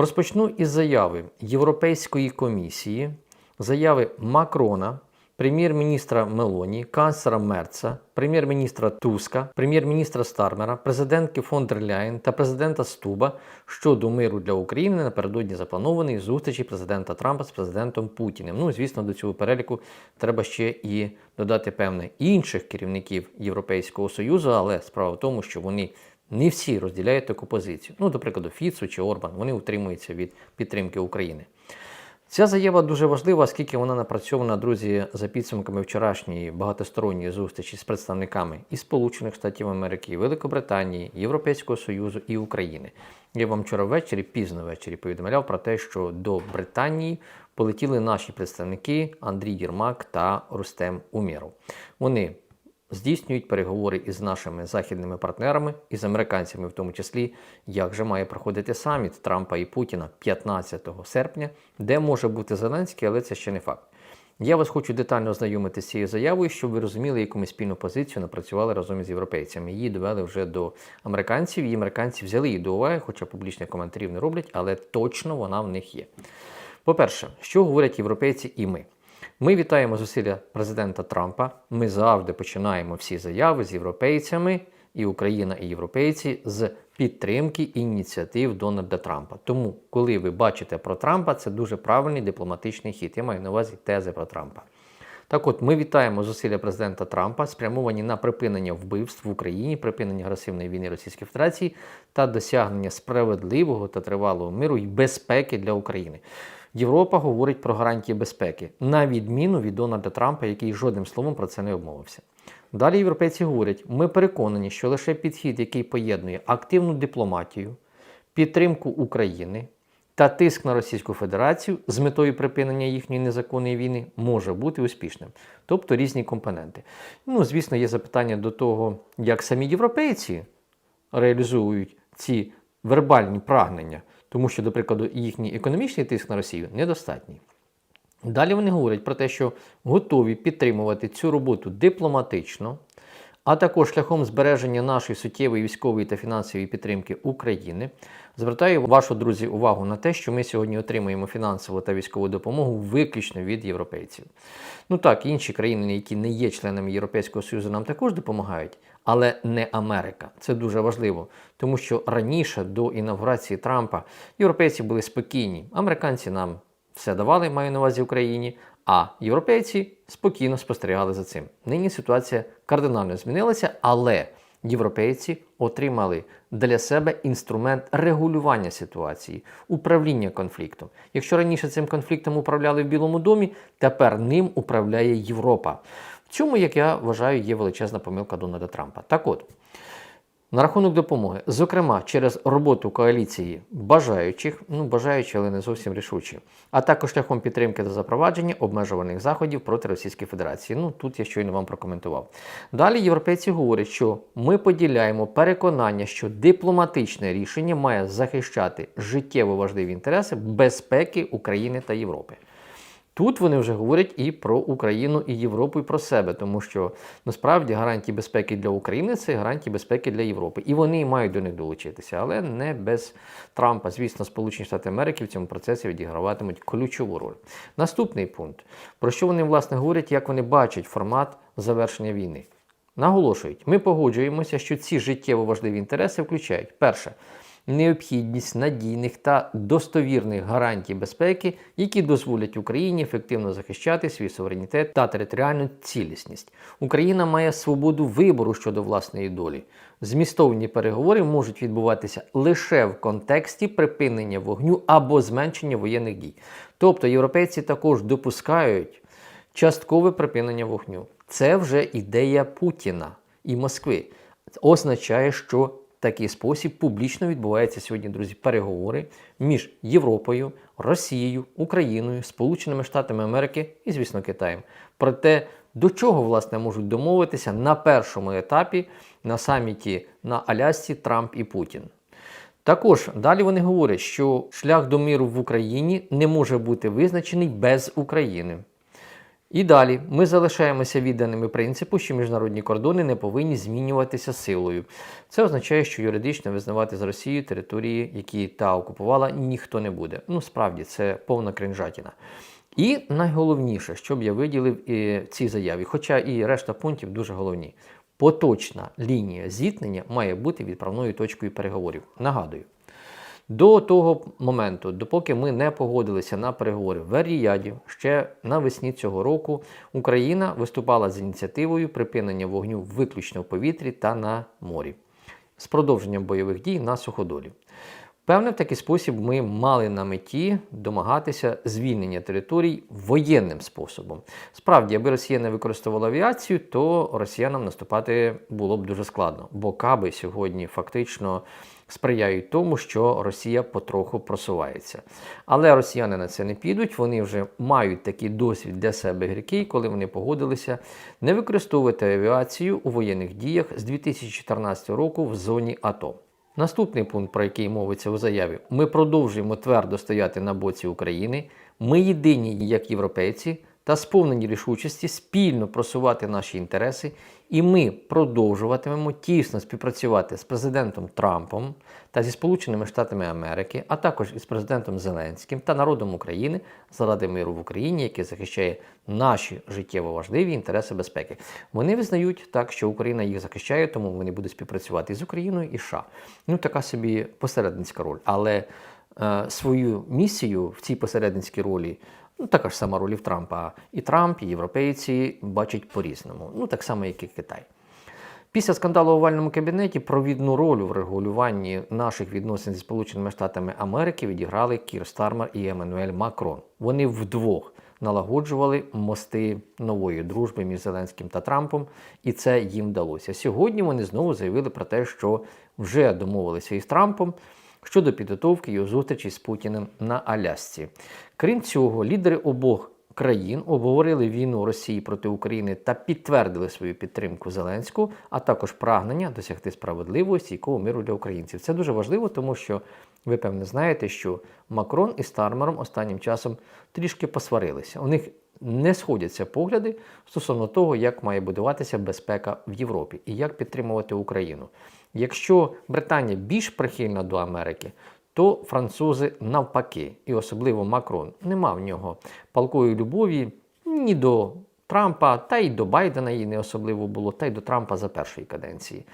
Розпочну із заяви Європейської комісії, заяви Макрона, прем'єр-міністра Мелоні, канцлера Мерца, прем'єр-міністра Туска, прем'єр-міністра Стармера, президентки фон дер Ляєн та президента Стуба щодо миру для України напередодні запланованої зустрічі президента Трампа з президентом Путіним. Ну, звісно, до цього переліку треба ще і додати певне інших керівників Європейського Союзу, але справа в тому, що вони не всі розділяють таку позицію. Ну, до прикладу, Фіцу чи Орбан, вони утримуються від підтримки України. Ця заява дуже важлива, оскільки вона напрацьована, друзі, за підсумками вчорашньої багатосторонньої зустрічі з представниками і Сполучених Штатів Америки, і Великобританії, Європейського Союзу і України. Я вам вчора ввечері, пізно ввечері повідомляв про те, що до Британії полетіли наші представники Андрій Єрмак та Рустем Умєров. Вони здійснюють переговори із нашими західними партнерами, із американцями, в тому числі, як же має проходити саміт Трампа і Путіна 15 серпня, де може бути Зеленський, але це ще не факт. Я вас хочу детально ознайомити з цією заявою, щоб ви розуміли, яку ми спільну позицію напрацювали разом із європейцями. Її довели вже до американців, і американці взяли її до уваги, хоча публічних коментарів не роблять, але точно вона в них є. По-перше, що говорять європейці і ми? Ми вітаємо зусилля президента Трампа. Ми завжди починаємо всі заяви з європейцями, і Україна, і європейці з підтримки ініціатив Дональда Трампа. Тому, коли ви бачите про Трампа, це дуже правильний дипломатичний хід. Я маю на увазі тези про Трампа. Так от, ми вітаємо зусилля президента Трампа, спрямовані на припинення вбивств в Україні, припинення агресивної війни Російської Федерації та досягнення справедливого та тривалого миру і безпеки для України. Європа говорить про гарантії безпеки, на відміну від Дональда Трампа, який жодним словом про це не обмовився. Далі європейці говорять: ми переконані, що лише підхід, який поєднує активну дипломатію, підтримку України та тиск на Російську Федерацію з метою припинення їхньої незаконної війни, може бути успішним, тобто різні компоненти. Ну, звісно, є запитання до того, як самі європейці реалізують ці вербальні прагнення тому що, до прикладу, їхній економічний тиск на Росію недостатній. Далі вони говорять про те, що готові підтримувати цю роботу дипломатично, а також шляхом збереження нашої суттєвої військової та фінансової підтримки України. Звертаю вашу друзі увагу на те, що ми сьогодні отримуємо фінансову та військову допомогу виключно від європейців. Ну так, інші країни, які не є членами Європейського Союзу, нам також допомагають, але не Америка. Це дуже важливо, тому що раніше до інавгурації Трампа європейці були спокійні. Американці нам все давали, маю на увазі Україні, а європейці спокійно спостерігали за цим. Нині ситуація кардинально змінилася, але європейці отримали для себе інструмент регулювання ситуації, управління конфліктом. Якщо раніше цим конфліктом управляли в Білому домі, тепер ним управляє Європа. Цьому, як я вважаю, є величезна помилка Дональда Трампа. Так от. На рахунок допомоги, зокрема через роботу коаліції бажаючих, ну бажаючі, але не зовсім рішучі, а також шляхом підтримки та запровадження обмежуваних заходів проти Російської Федерації. Ну тут я щойно вам прокоментував. Далі європейці говорять, що ми поділяємо переконання, що дипломатичне рішення має захищати життєво важливі інтереси безпеки України та Європи. Тут вони вже говорять і про Україну, і Європу, і про себе, тому що насправді гарантії безпеки для України це гарантії безпеки для Європи. І вони мають до них долучитися, але не без Трампа. Звісно, Сполучені Штати Америки в цьому процесі відіграватимуть ключову роль. Наступний пункт, про що вони власне говорять, як вони бачать формат завершення війни. Наголошують, ми погоджуємося, що ці життєво важливі інтереси включають перше необхідність надійних та достовірних гарантій безпеки, які дозволять Україні ефективно захищати свій суверенітет та територіальну цілісність. Україна має свободу вибору щодо власної долі. Змістовні переговори можуть відбуватися лише в контексті припинення вогню або зменшення воєнних дій. Тобто європейці також допускають часткове припинення вогню. Це вже ідея Путіна і Москви. Це означає, що такий спосіб публічно відбуваються сьогодні, друзі, переговори між Європою, Росією, Україною, Сполученими Штатами Америки і, звісно, Китаєм. Про те, до чого власне можуть домовитися на першому етапі на саміті на Алясці Трамп і Путін. Також далі вони говорять, що шлях до миру в Україні не може бути визначений без України. І далі ми залишаємося відданими принципу, що міжнародні кордони не повинні змінюватися силою. Це означає, що юридично визнавати з Росією території, які та окупувала, ніхто не буде. Ну справді це повна кринжатіна. І найголовніше, що б я виділив і в цій заяві, хоча і решта пунктів дуже головні. Поточна лінія зіткнення має бути відправною точкою переговорів. Нагадую, до того моменту, допоки ми не погодилися на переговори в Ріяді, ще навесні цього року Україна виступала з ініціативою припинення вогню виключно в повітрі та на морі з продовженням бойових дій на суходолі. Певне, в такий спосіб ми мали на меті домагатися звільнення територій воєнним способом. Справді, аби Росія не використовувала авіацію, то росіянам наступати було б дуже складно, бо каби сьогодні фактично сприяють тому, що Росія потроху просувається. Але росіяни на це не підуть. Вони вже мають такий досвід для себе гіркий, коли вони погодилися не використовувати авіацію у воєнних діях з 2014 року в зоні АТО. Наступний пункт, про який мовиться у заяві, ми продовжуємо твердо стояти на боці України. Ми єдині як європейці та сповнені рішучості спільно просувати наші інтереси, і ми продовжуватимемо тісно співпрацювати з президентом Трампом та зі Сполученими Штатами Америки, а також із президентом Зеленським та народом України заради миру в Україні, який захищає наші життєво важливі інтереси безпеки. Вони визнають так, що Україна їх захищає, тому вони будуть співпрацювати з Україною і США. Ну така собі посередницька роль, але е, свою місію в цій посередницькій ролі. Ну, така ж сама роль в Трампа. І Трамп, і європейці бачать по-різному. Ну, так само, як і Китай. Після скандалу в овальному кабінеті провідну роль в регулюванні наших відносин зі Сполученими Штатами Америки відіграли Кір Стармер і Еммануель Макрон. Вони вдвох налагоджували мости нової дружби між Зеленським та Трампом, і це їм вдалося. Сьогодні вони знову заявили про те, що вже домовилися із Трампом щодо підготовки його зустрічі з Путіним на Алясці. Крім цього, лідери обох країн обговорили війну Росії проти України та підтвердили свою підтримку Зеленського, а також прагнення досягти справедливого стійкого миру для українців. Це дуже важливо, тому що ви певне знаєте, що Макрон із Стармером останнім часом трішки посварилися. У них не сходяться погляди стосовно того, як має будуватися безпека в Європі і як підтримувати Україну. Якщо Британія більш прихильна до Америки, то французи навпаки, і особливо Макрон, нема в нього палкої любові ні до Трампа, та й до Байдена її не особливо було, та й до Трампа за першої каденції.